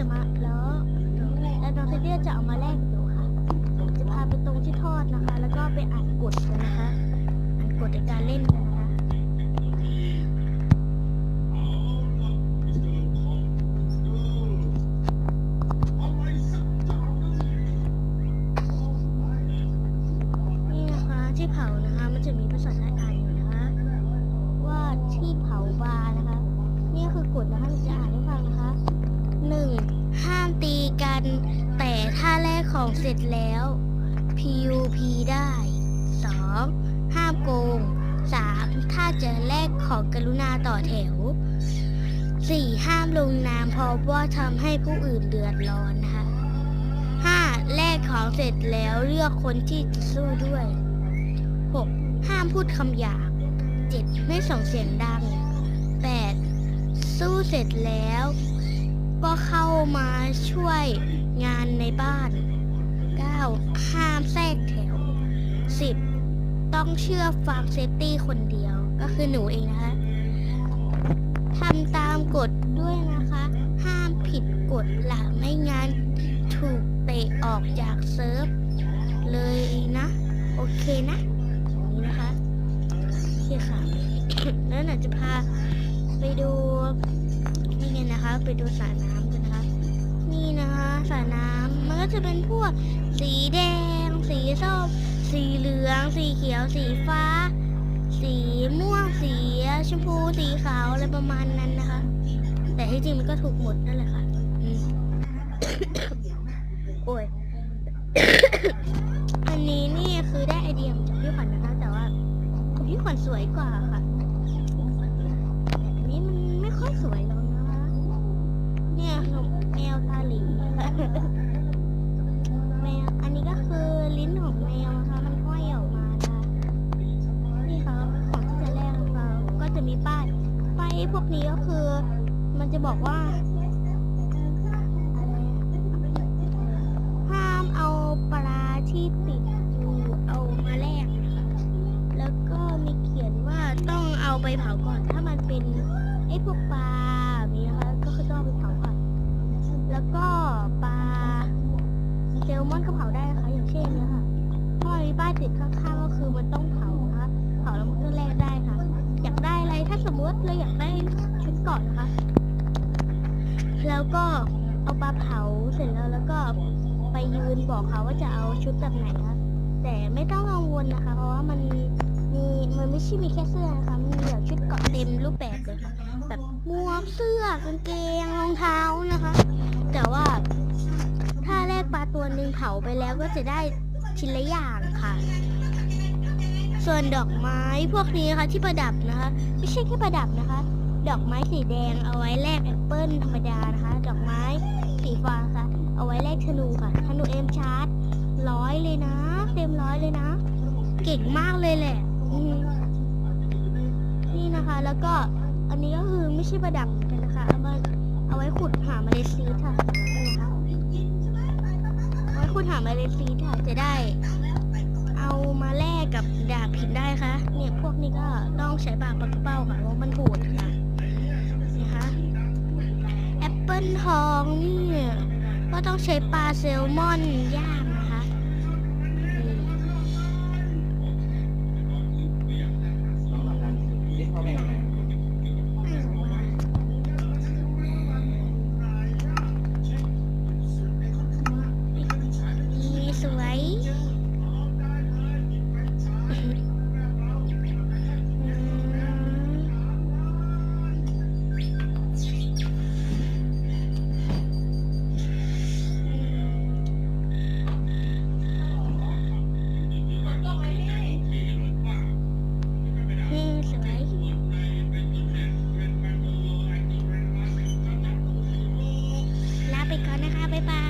จะมาแล้วแล้วน้องซิตี้จะเอามาแลกหนูค่ะ จะพาไปตรงที่ทอดนะคะ แล้วก็ไปอ่านกฎกันนะคะ อ่านกฎในการเล่นกันะคะนี่ ของเสร็จแล้ว PUP ได้สองห้ามโกงสามถ้าจะแลกของกรุณาต่อแถวสี่ห้ามลงนามเพราะว่าทำให้ผู้อื่นเดือดร้อนนะคะ 5. แลกของเสร็จแล้วเลือกคนที่จะสู้ด้วย 6. ห้ามพูดคำหยาบ 7. ไม่ส่งเสียงดัง 8. สู้เสร็จแล้ว ก็เข้ามาช่วยงานในบ้าน 9. ห้ามแทรกแถว 10. ต้องเชื่อฟังเซฟตี้คนเดียวก็คือหนูเองนะคะทำตามกฎด้วยนะคะ ห้ามผิดกฎหลักไม่งั้นถูกเตะออกจากเซิร์ฟเลยนะ โอเคนะอย่างนี้นะคะโอเคค่ะ แล้วหนูจะพาไปดูนี่ไงนะคะ ไปดูสระน้ำกันนะคะ นี่นะคะสระน้ำมันก็จะเป็นพวก สีแดง สีส้ม สีเหลือง สีเขียว สีฟ้า สีม่วง สีชมพู สีขาวอะไรประมาณนั้นนะคะ แต่ที่จริงมันก็ถูกหมดนั่นแหละค่ะ โอ้ย อันนี้นี่คือได้ไอเดียมาจากพี่ขวัญนะคะ แต่ว่าของพี่ขวัญสวยกว่าค่ะ พวกนี้ก็คือ มันจะบอกว่า ห้ามเอาปลาที่ติดอยู่เอามาแลกนะคะแล้วก็มีเขียนว่าต้องเอาไปเผาก่อนถ้ามันเป็นไอ้พวกปลา ถ้าสมมติเราอยากได้ชุดเกาะนะคะ แล้วก็เอาปลาเผาเสร็จแล้วแล้วก็ไปยืนบอกเขาว่าจะเอาชุดแบบไหนคะแต่ไม่ต้องกังวลนะคะ เพราะว่ามันมีมันไม่ใช่มีแค่เสื้อนะคะมีแบบชุดเกาะเต็มรูปแบบเลยค่ะแบบหมวกเสื้อกางเกงรองเท้านะคะ แต่ว่าถ้าแลกปลาตัวหนึ่งเผาไปแล้วก็จะได้ชิ้นละอย่างค่ะ ส่วนดอกไม้พวกนี้นะคะที่ประดับนะคะ ไม่ใช่แค่ประดับนะคะ ดอกไม้สีแดงเอาไว้แลกแอปเปิลธรรมดานะคะ ดอกไม้สีฟ้าค่ะ เอาไว้แลกธนูค่ะธนูเอ็มชาร์จร้อยเลยนะ เต็มร้อยเลยนะ เก่งมากเลยแหละนี่นะคะ แล้วก็อันนี้ก็คือไม่ใช่ประดับกันนะคะเอามาเอาไว้ขุดหาเมล็ดซีดค่ะนี่นะคะเอาไว้ขุดหาเมล็ดซีดค่ะจะได้ เอามาแลกกับดาบหินได้ค่ะเนี่ยพวกนี้ก็ต้องใช้ปาปากกระเป้าค่ะเพราะมันโหดค่ะนะคะแอปเปิลทองนี่ก็ต้องใช้ปลาแซลมอนย่าง ก่อนนะคะ บ๊ายบาย